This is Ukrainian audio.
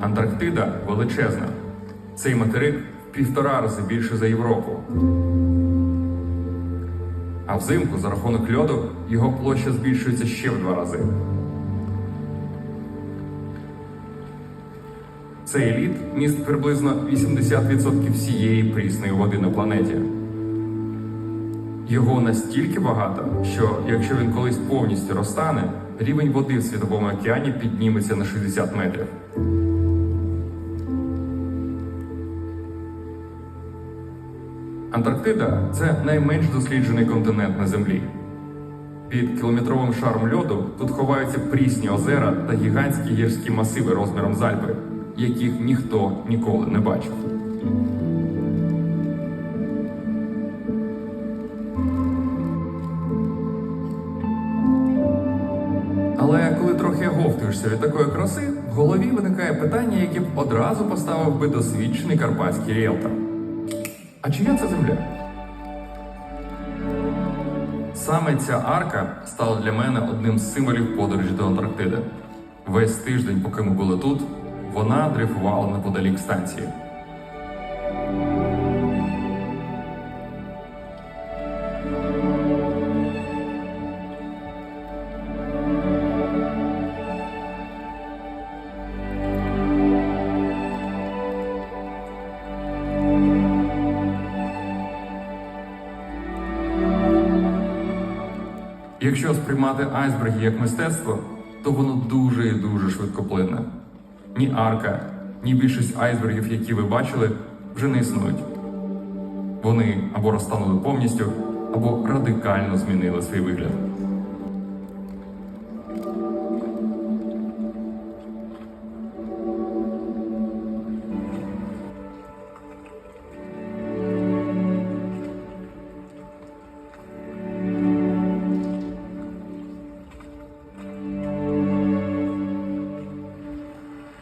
Антарктида величезна. Цей материк в півтора рази більше за Європу. А взимку за рахунок льоду його площа збільшується ще в два рази. Цей лід містить приблизно 80% всієї прісної води на планеті. Його настільки багато, що якщо він колись повністю розтане, рівень води в світовому океані підніметься на 60 метрів. Антарктида це найменш досліджений континент на Землі. Під кілометровим шаром льоду тут ховаються прісні озера та гігантські гірські масиви розміром з Альпи, яких ніхто ніколи не бачив. Але коли трохи оговтуєшся від такої краси, в голові виникає питання, яке б одразу поставив би досвідчений карпатський ріелтор. А чия це земля? Саме ця арка стала для мене одним з символів подорожі до Антарктиди. Весь тиждень, поки ми були тут, вона дрейфувала неподалік станції. Якщо сприймати айсберги як мистецтво, то воно дуже і дуже швидкоплинне. Ні арка, ні більшість айсбергів, які ви бачили, вже не існують. Вони або розтанули повністю, або радикально змінили свій вигляд.